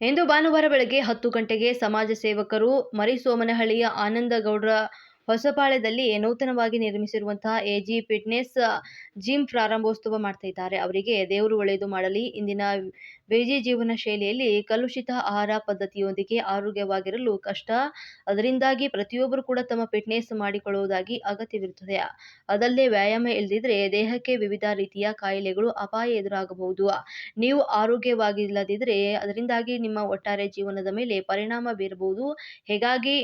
ಇಂದು ಭಾನುವಾರ ಬೆಳಗ್ಗೆ ಹತ್ತು ಗಂಟೆಗೆ ಸಮಾಜ ಸೇವಕರು ಮರಿಸೋಮನಹಳ್ಳಿಯ ಆನಂದಗೌಡ್ರ ಹೊಸಪಾಳ್ಯದಲ್ಲಿ ನೂತನವಾಗಿ ನಿರ್ಮಿಸಿರುವಂತಹ ಎಜಿ ಫಿಟ್ನೆಸ್ ಜಿಮ್ ಪ್ರಾರಂಭೋತ್ಸವ ಮಾಡ್ತಾ ಇದ್ದಾರೆ ಅವರಿಗೆ ದೇವರು ಒಳ್ಳೆಯದು ಮಾಡಲಿ, ಇಂದಿನ ಬೇಜಿ ಜೀವನ ಶೈಲಿಯಲ್ಲಿ ಕಲುಷಿತ ಆಹಾರ ಪದ್ಧತಿಯೊಂದಿಗೆ ಆರೋಗ್ಯವಾಗಿರಲು ಕಷ್ಟ. ಅದರಿಂದಾಗಿ ಪ್ರತಿಯೊಬ್ಬರು ಕೂಡ ತಮ್ಮ ಫಿಟ್ನೆಸ್ ಮಾಡಿಕೊಳ್ಳುವುದಾಗಿ ಅಗತ್ಯವಿರುತ್ತದೆ. ಅದಲ್ಲದೆ ವ್ಯಾಯಾಮ ಇಲ್ಲದಿದ್ದರೆ ದೇಹಕ್ಕೆ ವಿವಿಧ ರೀತಿಯ ಕಾಯಿಲೆಗಳು ಅಪಾಯ ಎದುರಾಗಬಹುದು. ನೀವು ಆರೋಗ್ಯವಾಗಿಲ್ಲದಿದ್ದರೆ ಅದರಿಂದಾಗಿ ನಿಮ್ಮ ಒಟ್ಟಾರೆ ಜೀವನದ ಮೇಲೆ ಪರಿಣಾಮ ಬೀರಬಹುದು. ಹೀಗಾಗಿ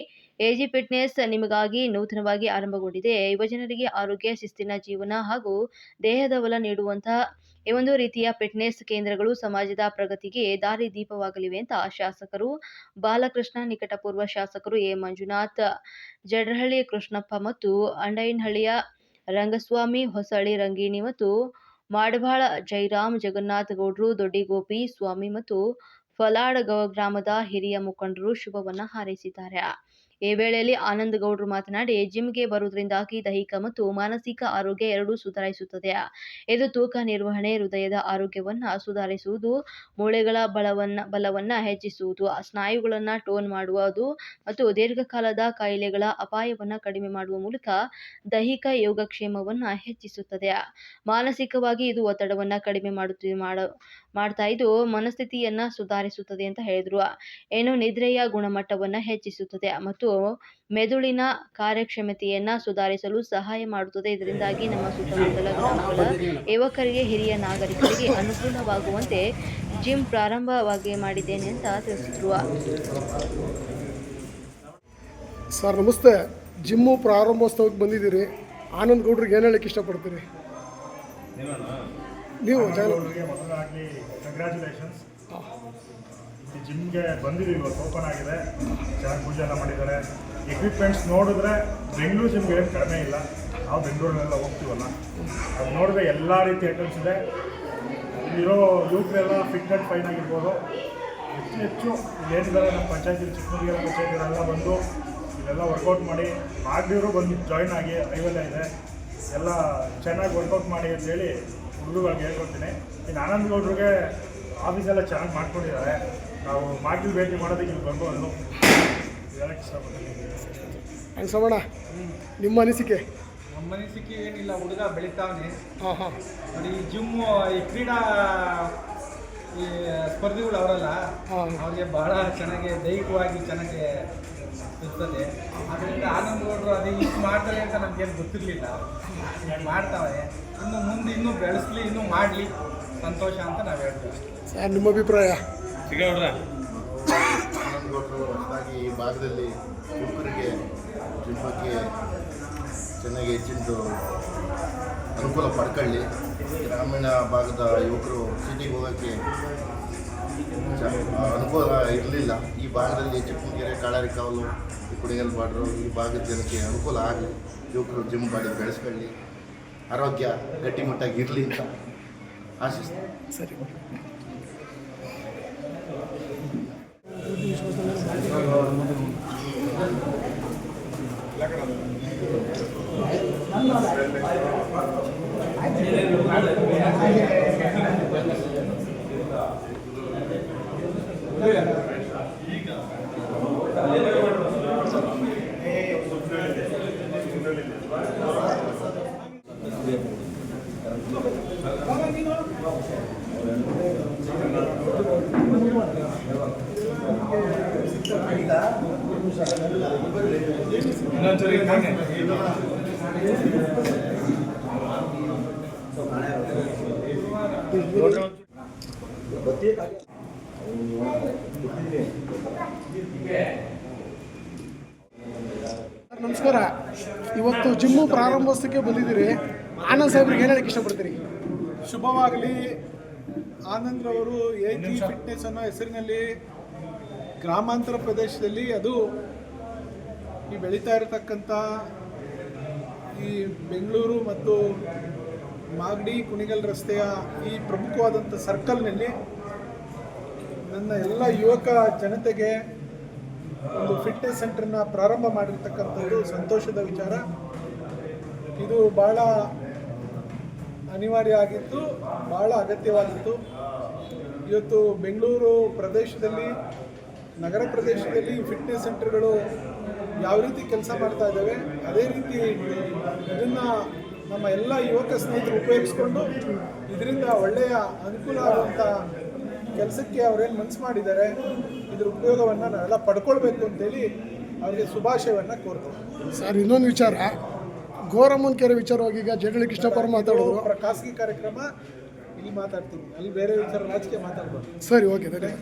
ಎಜಿ ಫಿಟ್ನೆಸ್ ನಿಮಗಾಗಿ ನೂತನವಾಗಿ ಆರಂಭಗೊಂಡಿದೆ. ಯುವಜನರಿಗೆ ಆರೋಗ್ಯ, ಶಿಸ್ತಿನ ಜೀವನ ಹಾಗೂ ದೇಹದ ಬಲ ನೀಡುವಂತಹ ಈ ಒಂದು ರೀತಿಯ ಫಿಟ್ನೆಸ್ ಕೇಂದ್ರಗಳು ಸಮಾಜದ ಪ್ರಗತಿಗೆ ದಾರಿ ದೀಪವಾಗಲಿವೆ ಅಂತ ಶಾಸಕರು, ಬಾಲಕೃಷ್ಣ ನಿಕಟಪೂರ್ವ ಶಾಸಕರು ಎ. ಮಂಜುನಾಥ್, ಜಡ್ರಹಳ್ಳಿ ಕೃಷ್ಣಪ್ಪ ಮತ್ತು ಅಂಡೈನಹಳ್ಳಿಯ ರಂಗಸ್ವಾಮಿ, ಹೊಸಳ್ಳಿ ರಂಗಿಣಿ ಮತ್ತು ಮಾಡಬಾಳ ಜೈರಾಮ್ ಜಗನ್ನಾಥ್ ಗೌಡ್ರು, ದೊಡ್ಡಿಗೋಪಿ ಸ್ವಾಮಿ ಮತ್ತು ಫಲಾಡ್ ಗ್ರಾಮದ ಹಿರಿಯ ಮುಖಂಡರು ಶುಭವನ್ನ ಹಾರೈಸಿದ್ದಾರೆ. ಈ ವೇಳೆಯಲ್ಲಿ ಆನಂದ್ ಗೌಡ್ರು ಮಾತನಾಡಿ, ಜಿಮ್ಗೆ ಬರುವುದರಿಂದಾಗಿ ದೈಹಿಕ ಮತ್ತು ಮಾನಸಿಕ ಆರೋಗ್ಯ ಎರಡೂ ಸುಧಾರಿಸುತ್ತದೆ. ಇದು ತೂಕ ನಿರ್ವಹಣೆ, ಹೃದಯದ ಆರೋಗ್ಯವನ್ನು ಸುಧಾರಿಸುವುದು, ಮೂಳೆಗಳ ಬಲವನ್ನ ಬಲವನ್ನ ಹೆಚ್ಚಿಸುವುದು, ಸ್ನಾಯುಗಳನ್ನ ಟೋನ್ ಮಾಡುವುದು ಮತ್ತು ದೀರ್ಘಕಾಲದ ಕಾಯಿಲೆಗಳ ಅಪಾಯವನ್ನು ಕಡಿಮೆ ಮಾಡುವ ಮೂಲಕ ದೈಹಿಕ ಯೋಗಕ್ಷೇಮವನ್ನು ಹೆಚ್ಚಿಸುತ್ತದೆ. ಮಾನಸಿಕವಾಗಿ ಇದು ಒತ್ತಡವನ್ನು ಕಡಿಮೆ ಮಾಡುತ್ತಿ, ಮಾಡ, ಮಾಡ್ತಾ ಇದು ಮನಸ್ಥಿತಿಯನ್ನ ಸುಧಾರಿಸುತ್ತದೆ ಅಂತ ಹೇಳಿದ್ರು. ಏನು ನಿದ್ರೆಯ ಗುಣಮಟ್ಟವನ್ನು ಹೆಚ್ಚಿಸುತ್ತದೆ ಮತ್ತು ಮೆದುಳಿನ ಕಾರ್ಯಕ್ಷಮತೆಯನ್ನ ಸುಧಾರಿಸಲು ಸಹಾಯ ಮಾಡುತ್ತದೆ. ಇದರಿಂದಾಗಿ ನಮ್ಮ ಸುತ್ತಮುತ್ತಲ ಗ್ರಾಮಗಳ ಯುವಕರಿಗೆ ಹಿರಿಯ ನಾಗರಿಕರಿಗೆ ಅನುಕೂಲವಾಗುವಂತೆ ಜಿಮ್ ಪ್ರಾರಂಭವಾಗಿ ಮಾಡಿದ್ದೇನೆ ಅಂತ ತಿಳಿಸಿದ್ರು. ಸರ್ ನಮಸ್ತೆ. ಜಿಮ್ಮು ಪ್ರಾರಂಭೋತ್ಸವಕ್ಕೆ ಬಂದಿದ್ದೀರಿ. ಆನಂದ್ ಗೌಡ್ರಿಗೆ ಏನು ಹೇಳಕ್ಕೆ ಇಷ್ಟಪಡ್ತೀರಿ? ನೀವು ಕಂಗ್ರ್ಯಾಚುಲೇಷನ್ಸ್ ಈ ಜಿಮ್ಗೆ ಬಂದಿದ್ದೀವಿ, ಇವತ್ತು ಓಪನ್ ಆಗಿದೆ. ಚೆನ್ನಾಗಿ ಪೂಜೆ ಎಲ್ಲ ಮಾಡಿದ್ದಾರೆ. ಎಕ್ವಿಪ್ಮೆಂಟ್ಸ್ ನೋಡಿದ್ರೆ ಬೆಂಗಳೂರು ಜಿಮ್ಗೆ ಏನು ಕಡಿಮೆ ಇಲ್ಲ. ನಾವು ಬೆಂಗಳೂರಿನೆಲ್ಲ ಹೋಗ್ತೀವಲ್ಲ. ಅದು ನೋಡಿದ್ರೆ ಎಲ್ಲ ರೀತಿ ಐಟಮ್ಸ್ ಇದೆ. ಇರೋ ಯುವಕರೆಲ್ಲ ಫಿಟ್ ಆ್ಯಂಡ್ ಫೈನ್ ಆಗಿರ್ಬೋದು. ಹೆಚ್ಚು ಹೆಚ್ಚು ಇಲ್ಲೇನಿದ್ದಾರೆ ನಮ್ಮ ಪಂಚಾಯತಿ ಚಿಕ್ಕಮಗಳೂರು ಪಂಚಾಯತಿಗಳೆಲ್ಲ ಬಂದು ಇಲ್ಲೆಲ್ಲ ವರ್ಕೌಟ್ ಮಾಡಿ ಮಾಡಿದ್ರು ಬಂದು ಜಾಯ್ನ್ ಆಗಿ ಐವೆಲ್ಲ ಇದೆ. ಎಲ್ಲ ಚೆನ್ನಾಗಿ ವರ್ಕೌಟ್ ಮಾಡಿ ಅಂತೇಳಿ ಹುಡುಗರಿಗೆ ಹೇಳ್ಕೊಡ್ತೀನಿ. ಇನ್ನು ಆನಂದ್ ಗೌಡ್ರಿಗೆ ಆಫೀಸೆಲ್ಲ ಚೆನ್ನಾಗಿ ಮಾಡ್ಕೊಂಡಿದ್ದಾರೆ. ನಾವು ಮಾಗಿಲ್ ಭೇಟಿ ಮಾಡೋದಕ್ಕೆ ಇಲ್ಲಿ ಬರ್ಬೋದು ಹೇಳಕ್ಕೆ ಇಷ್ಟಪಡ್ತೀನಿ ನಿಮ್ಮ ಅನಿಸಿಕೆ? ನಮ್ಮ ಅನಿಸಿಕೆ ಏನಿಲ್ಲ ಹುಡುಗ ಬೆಳಿತಾವನೆ. ಹಾಂ ಹಾಂ. ನೋಡಿ ಈ ಜಿಮ್ಮು ಈ ಕ್ರೀಡಾ ಈ ಸ್ಪರ್ಧಿಗಳು ಅವರಲ್ಲ. ಅವ್ರಿಗೆ ಬಹಳ ಚೆನ್ನಾಗಿ ದೈಹಿಕವಾಗಿ ಚೆನ್ನಾಗಿ ಇರ್ತದೆ. ಅದರಿಂದ ಆನಂದ್ ಗೌಡ್ರು ಅದೇ ಇಷ್ಟು ಮಾಡ್ತಾರೆ ಅಂತ ನಮ್ಗೇನು ಗೊತ್ತಿರಲಿಲ್ಲ. ಮಾಡ್ತಾವೆ ಇನ್ನು ಮುಂದೆ ಇನ್ನೂ ಬೆಳೆಸ್ಲಿ ಇನ್ನೂ ಮಾಡಲಿ ಸಂತೋಷ ಅಂತ ನಾವು ಹೇಳ್ತೀವಿ. ಸರ್ ನಿಮ್ಮ ಅಭಿಪ್ರಾಯ? ಹೊಸದಾಗಿ ಈ ಭಾಗದಲ್ಲಿ ಯುವಕರಿಗೆ ಜಿಮ್ ಬಗ್ಗೆ ಚೆನ್ನಾಗಿ ಹೆಚ್ಚಿನ ಅನುಕೂಲ ಪಡ್ಕೊಳ್ಳಿ. ಗ್ರಾಮೀಣ ಭಾಗದ ಯುವಕರು ಸಿಟಿಗೆ ಹೋಗೋಕ್ಕೆ ಅನುಕೂಲ ಇರಲಿಲ್ಲ. ಈ ಭಾಗದಲ್ಲಿ ಚಿಕ್ಕಮಗೆರೆ ಕಾಳಾರಿ ಕಾವಲು ಈ ಕುಣಿಗಲ್ ಬಾಡ್ರು ಈ ಭಾಗದ ಜನಕ್ಕೆ ಅನುಕೂಲ ಆಗಲಿ ಯುವಕರು ಜಿಮ್ ಮಾಡಿ ಬೆಳೆಸ್ಕೊಳ್ಳಿ. ಆರೋಗ್ಯ ಗಟ್ಟಿಮುಟ್ಟಾಗಿ ಇರಲಿ ಅಂತ ಆಶಿಸ್ತೀನಿ. ಸರಿ. ಸರ್ ನಮಸ್ಕಾರ. ಇವತ್ತು ಜಿಮ್ಮು ಪ್ರಾರಂಭೋತ್ಸವಕ್ಕೆ ಬಂದಿದ್ದೀರಿ. ಆನಂದ್ ಸಾಹೇಬ್ರಿಗೆ ಏನು ಹೇಳಕ್ಕೆ ಇಷ್ಟಪಡ್ತೀರಿ? ಶುಭವಾಗಲಿ. ಆನಂದ್ರವರು ಎ ಜಿ ಫಿಟ್ನೆಸ್ ಅನ್ನೋ ಹೆಸರಿನಲ್ಲಿ ಗ್ರಾಮಾಂತರ ಪ್ರದೇಶದಲ್ಲಿ ಅದು ಈ ಬೆಳೀತಾ ಇರತಕ್ಕಂಥ ಈ ಬೆಂಗಳೂರು ಮತ್ತು ಮಾಗಡಿ ಕುಣಿಗಲ್ ರಸ್ತೆಯ ಈ ಪ್ರಮುಖವಾದಂಥ ಸರ್ಕಲ್ನಲ್ಲಿ ನನ್ನ ಎಲ್ಲ ಯುವಕ ಜನತೆಗೆ ಒಂದು ಫಿಟ್ನೆಸ್ ಸೆಂಟರ್ನ ಪ್ರಾರಂಭ ಮಾಡಿರ್ತಕ್ಕಂಥದ್ದು ಸಂತೋಷದ ವಿಚಾರ. ಇದು ಭಾಳ ಅನಿವಾರ್ಯ ಆಗಿತ್ತು ಭಾಳ ಅಗತ್ಯವಾಗಿತ್ತು. ಇವತ್ತು ಬೆಂಗಳೂರು ಪ್ರದೇಶದಲ್ಲಿ ನಗರ ಪ್ರದೇಶದಲ್ಲಿ ಫಿಟ್ನೆಸ್ ಸೆಂಟರ್ಗಳು ಯಾವ ರೀತಿ ಕೆಲಸ ಮಾಡ್ತಾ ಇದ್ದಾವೆ ಅದೇ ರೀತಿ ಇದನ್ನು ನಮ್ಮ ಎಲ್ಲ ಯುವಕ ಸ್ನೇಹಿತರು ಉಪಯೋಗಿಸ್ಕೊಂಡು ಇದರಿಂದ ಒಳ್ಳೆಯ ಅನುಕೂಲ ಆಗುವಂಥ ಕೆಲಸಕ್ಕೆ ಅವರೇನು ಮನಸ್ಸು ಮಾಡಿದ್ದಾರೆ ಇದ್ರ ಉಪಯೋಗವನ್ನು ನಾವೆಲ್ಲ ಪಡ್ಕೊಳ್ಬೇಕು ಅಂತೇಳಿ ಅವರಿಗೆ ಶುಭಾಶಯವನ್ನು ಕೋರ್ತೇವೆ ಸರ್ ಇನ್ನೊಂದು ವಿಚಾರ. ಗೋರಮ್ಮನ ಕೆರೆ ವಿಚಾರವಾಗಿ ಈಗ ಜಡಳಿ ಕೃಷ್ಣಪ್ಪ ಮಾತಾಡೋದು ಅವರ ಖಾಸಗಿ ಕಾರ್ಯಕ್ರಮ ಇಲ್ಲಿ ಮಾತಾಡ್ತೀನಿ. ಅಲ್ಲಿ ಬೇರೆ ವಿಚಾರ ರಾಜಕೀಯ ಮಾತಾಡ್ಬೋದು ಸರಿ ಓಕೆ ಧನ್ಯವಾದ.